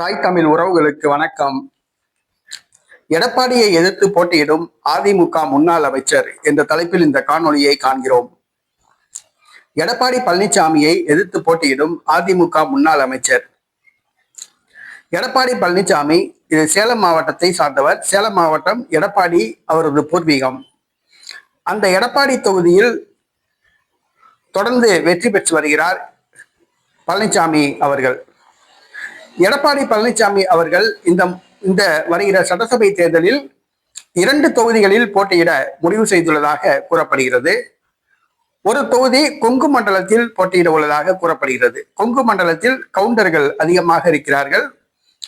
தாய் தமிழ் உறவுகளுக்கு வணக்கம். எடப்பாடியை எதிர்த்து போட்டியிடும் அதிமுக முன்னாள் அமைச்சர் என்ற தலைப்பில் இந்த காணொலியை காண்கிறோம். எடப்பாடி பழனிசாமியை எதிர்த்து போட்டியிடும் அதிமுக முன்னாள் அமைச்சர். எடப்பாடி பழனிசாமி இது சேலம் மாவட்டத்தை சார்ந்தவர். சேலம் மாவட்டம் எடப்பாடி அவரது பூர்வீகம். அந்த எடப்பாடி தொகுதியில் தொடர்ந்து வெற்றி பெற்று வருகிறார் பழனிசாமி அவர்கள். எடப்பாடி பழனிசாமி அவர்கள் இந்த இந்த வருகிற சட்டசபை தேர்தலில் இரண்டு தொகுதிகளில் போட்டியிட முடிவு செய்துள்ளதாக கூறப்படுகிறது. ஒரு தொகுதி கொங்கு மண்டலத்தில் போட்டியிட உள்ளதாக கூறப்படுகிறது. கொங்கு மண்டலத்தில் கவுண்டர்கள் அதிகமாக இருக்கிறார்கள்.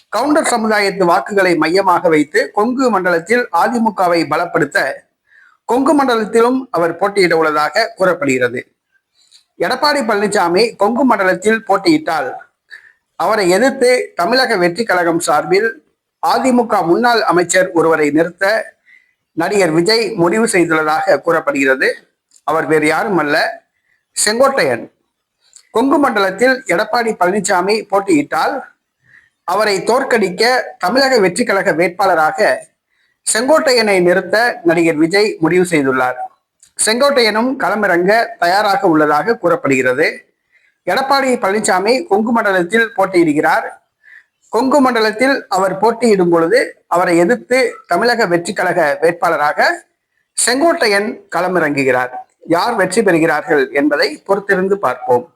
கவுண்டர் சமுதாயத்து வாக்குகளை மையமாக வைத்து கொங்கு மண்டலத்தில் அதிமுகவை பலப்படுத்த கொங்கு மண்டலத்திலும் அவர் போட்டியிட உள்ளதாக கூறப்படுகிறது. எடப்பாடி பழனிசாமி கொங்கு மண்டலத்தில் போட்டியிட்டால் அவரை எதிர்த்து தமிழக வெற்றி கழகம் சார்பில் அதிமுக முன்னாள் அமைச்சர் ஒருவரை நிறுத்த நடிகர் விஜய் முடிவு செய்துள்ளதாக கூறப்படுகிறது. அவர் வேறு யாரும் அல்ல. செங்கோட்டையன். கொங்கு மண்டலத்தில் எடப்பாடி பழனிசாமி போட்டியிட்டால் அவரை தோற்கடிக்க தமிழக வெற்றி கழக வேட்பாளராக செங்கோட்டையனை நிறுத்த நடிகர் விஜய் முடிவு செய்துள்ளார். செங்கோட்டையனும் களமிறங்க தயாராக உள்ளதாக கூறப்படுகிறது. எடப்பாடி பழனிசாமி கொங்கு மண்டலத்தில் போட்டியிடுகிறார். கொங்கு மண்டலத்தில் அவர் போட்டியிடும் பொழுது அவரை எதிர்த்து தமிழக வெற்றி கழக வேட்பாளராக செங்கோட்டையன் களமிறங்குகிறார். யார் வெற்றி பெறுகிறார்கள் என்பதை பொறுத்திருந்து பார்ப்போம்.